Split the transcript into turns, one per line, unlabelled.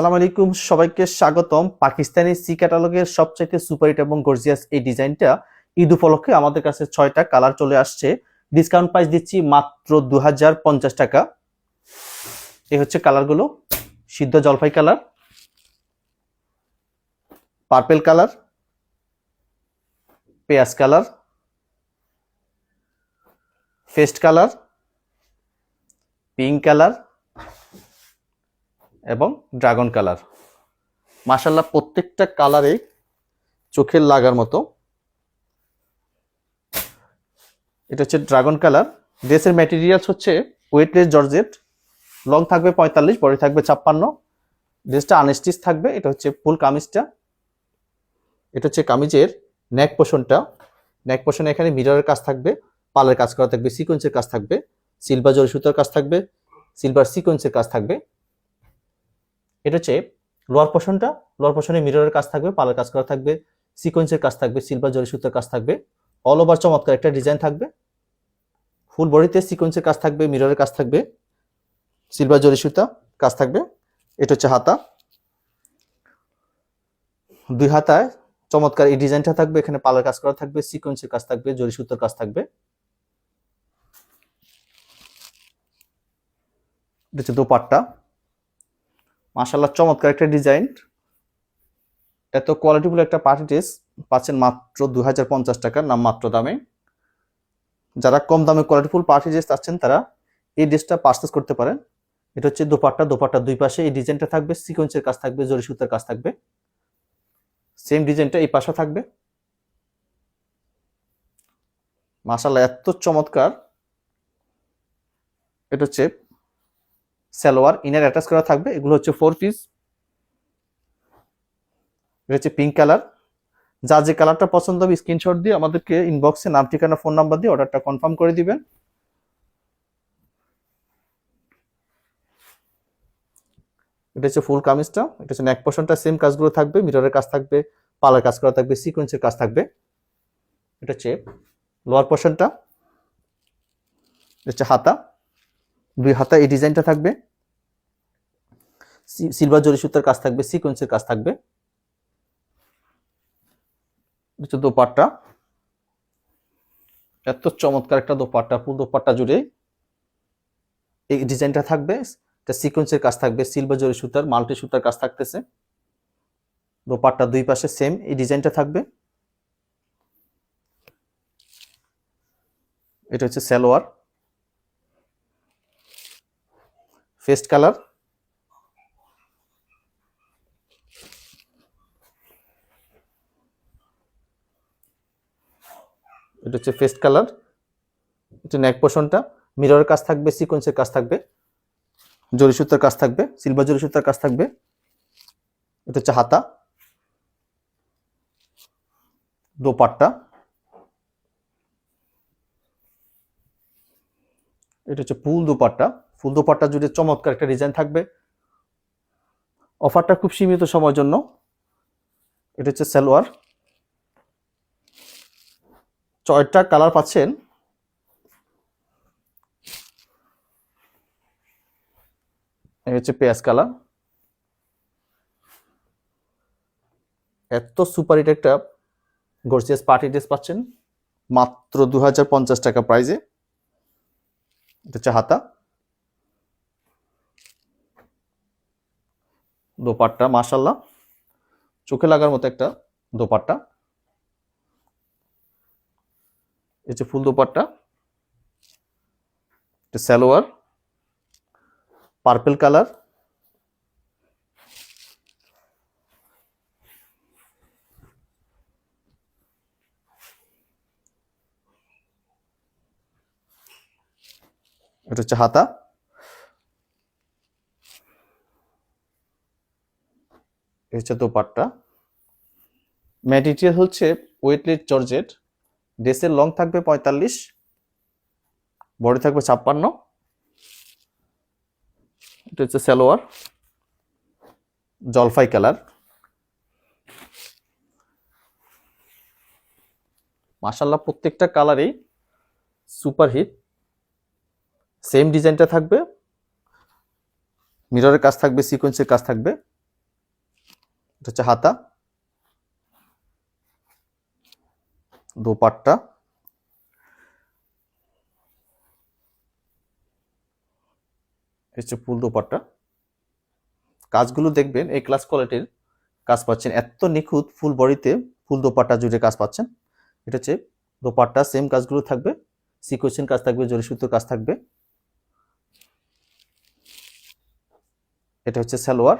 সালাম আলাইকুম, সবাইকে স্বাগতম। পাকিস্তানি সি ক্যাটালগের সবচাইতে সুপারহিট এবং গর্জিয়াস এই ডিজাইনটা ঈদ উপলক্ষে আমাদের কাছে ছয়টা কালার চলে আসছে। ডিসকাউন্ট প্রাইস দিচ্ছি মাত্র দু টাকা। এই হচ্ছে কালারগুলো। সিদ্ধ জলপাই কালার, পার্পেল কালার, পেঁয়াজ কালার ফেস্ট কালার, পিঙ্ক কালার এবং ড্রাগন কালার। মাশাল্লাহ প্রত্যেকটা কালারে চোখের লাগার মতো। এটা হচ্ছে ড্রাগন কালার। ড্রেসের ম্যাটেরিয়ালস হচ্ছে ওয়েটলেস জর্জেট। লং থাকবে পঁয়তাল্লিশ, বডি থাকবে ছাপ্পান্ন। ড্রেসটা আনস্টিচ থাকবে। এটা হচ্ছে ফুল কামিজটা। এটা হচ্ছে কামিজের নেক পোষণটা নেক পোষণে এখানে মিররের কাজ থাকবে। পালের কাজ করা থাকবে সিকোয়েন্সের কাজ থাকবে। সিলভার জরি সুতার কাজ থাকবে। সিলভার সিকোয়েন্সের কাজ থাকবে। এটা হচ্ছে লোয়ার পোর্শনটা লোয়ার পোর্শনে মিররের কাজ থাকবে পালের কাজ করা থাকবে সিকোয়েন্সের কাজ থাকবে সিলভার জরি সুতার কাজ থাকবে অল ওভার চমৎকার একটা ডিজাইন থাকবে ফুল বডিতে সিকোয়েন্সের কাজ থাকবে মিররের কাজ থাকবে সিলভার জরি সুতা কাজ থাকবে, এটা হচ্ছে হাতা, দুই হাতায় চমৎকার এই ডিজাইনটা থাকবে, এখানে পালের কাজ করা থাকবে সিকোয়েন্সের কাজ থাকবে জরি সুতার কাজ থাকবে। এটা হচ্ছে দোপাট্টা। মাশাল্লাহ চমৎকার একটা ডিজাইন। এত কোয়ালিটিফুল একটা পার্টি ড্রেস, পাচ্ছেন মাত্র দু হাজার পঞ্চাশ টাকার, নাম মাত্র দামে। যারা কম দামে কোয়ালিটিফুল পার্টি ড্রেস চাচ্ছেন, তারা এই ড্রেসটা পারচেস করতে পারেন। এটা হচ্ছে দোপাট্টা দোপাট্টা দুই পাশে। এই ডিজাইনটা থাকবে, সিকোয়েন্সের কাজ থাকবে, জরি সুতার কাজ থাকবে। সেম ডিজাইনটা এই পাশে থাকবে। মাশাল্লাহ এত চমৎকার। এটা হচ্ছে সালোয়ার ইনার অ্যাটাচ করা থাকবে। এগুলো হচ্ছে ফোর পিস এটা হচ্ছে পিঙ্ক কালার যা যে কালারটা পছন্দ হবে স্ক্রিনশট দিয়ে আমাদেরকে ইনবক্সে নাম, ঠিকানা ফোন নাম্বার দিয়ে অর্ডারটা কনফার্ম করে দিবেন। এটা হচ্ছে ফুল কামিজটা। এটা হচ্ছে নেক পোর্শনটা সেম কাজগুলো থাকবে। মিররের কাজ থাকবে পালার কাজ করা থাকবে সিকোয়েন্সের কাজ থাকবে। এটা হচ্ছে লোয়ার পোর্শনটা এটা হচ্ছে হাতা। দুই হাতা এই ডিজাইনটা থাকবে। সিলভার জরি সুতার কাজ থাকবে, সিকোয়েন্সের কাজ থাকবে। দোপাট্টা। এত চমৎকার একটা দোপাট্টা, ফুল দোপাট্টা জুড়ে। এই ডিজাইনটা থাকবে, এটা সিকোয়েন্সের কাজ থাকবে, সিলভার জরি সুতার, মাল্টি সুতার কাজ থাকতেছে। দোপাট্টা দুই পাশে সেম এই ডিজাইনটা থাকবে। এটা হচ্ছে সালোয়ার। Fest colour. এটা হচ্ছে ফেস্ট কালার। এটা নেক পোর্শনটা মিররের কাজ থাকবে সিকোয়েন্সের কাজ থাকবে। জরি সুতার কাজ থাকবে সিলভার জরি সুতার কাজ থাকবে। এটা হচ্ছে হাতা। দোপাট্টা। এটা হচ্ছে পুল দোপাট্টা। ফুল দোপাট্টা জুড়ে চমৎকার একটা ডিজাইন থাকবে। অফারটা খুব সীমিত সময়ের জন্য। এটা হচ্ছে সালোয়ার। ছয়টা কালার পাচ্ছেন। হচ্ছে পেঁয়াজ কালার। এত সুপার হিট একটা গর্জিয়াস পার্টি ড্রেস পাচ্ছেন। মাত্র দু হাজার পঞ্চাশ টাকা প্রাইজে এটা হচ্ছে হাতা। দোপাট্টা মাশাল্লাহ চোখে লাগার মতো একটা দোপাট্টা। এই ফুল দোপাট্টা। এটা সালোয়ার। Purple colour. এটা হচ্ছে হাতা এই হচ্ছে দোপাট্টা। ম্যাটেরিয়াল হচ্ছে ওয়েটলেট জর্জেট। ড্রেসের লং থাকবে পঁয়তাল্লিশ। বডি থাকবে ছাপ্পান্ন। এটা হচ্ছে সালোয়ার। জলফাই কালার। মাসাল্লাহ প্রত্যেকটা কালারেই সুপার হিট সেম ডিজাইনটা থাকবে। মিররের কাজ থাকবে সিকোয়েন্সের কাজ থাকবে। এটা হচ্ছে হাতা। দোপাট্টা। হচ্ছে ফুল দোপাট্টা। কাজগুলো দেখবেন, এই ক্লাস কোয়ালিটির কাজ পাচ্ছেন। এত নিখুঁত ফুল বডিতে ফুল দোপাট্টা জুড়ে কাজ পাচ্ছেন। এটা হচ্ছে দোপাট্টা সেম কাজগুলো থাকবে। সিকোয়েন্সিং কাজ থাকবে জরি কাজ থাকবে। এটা হচ্ছে সালোয়ার।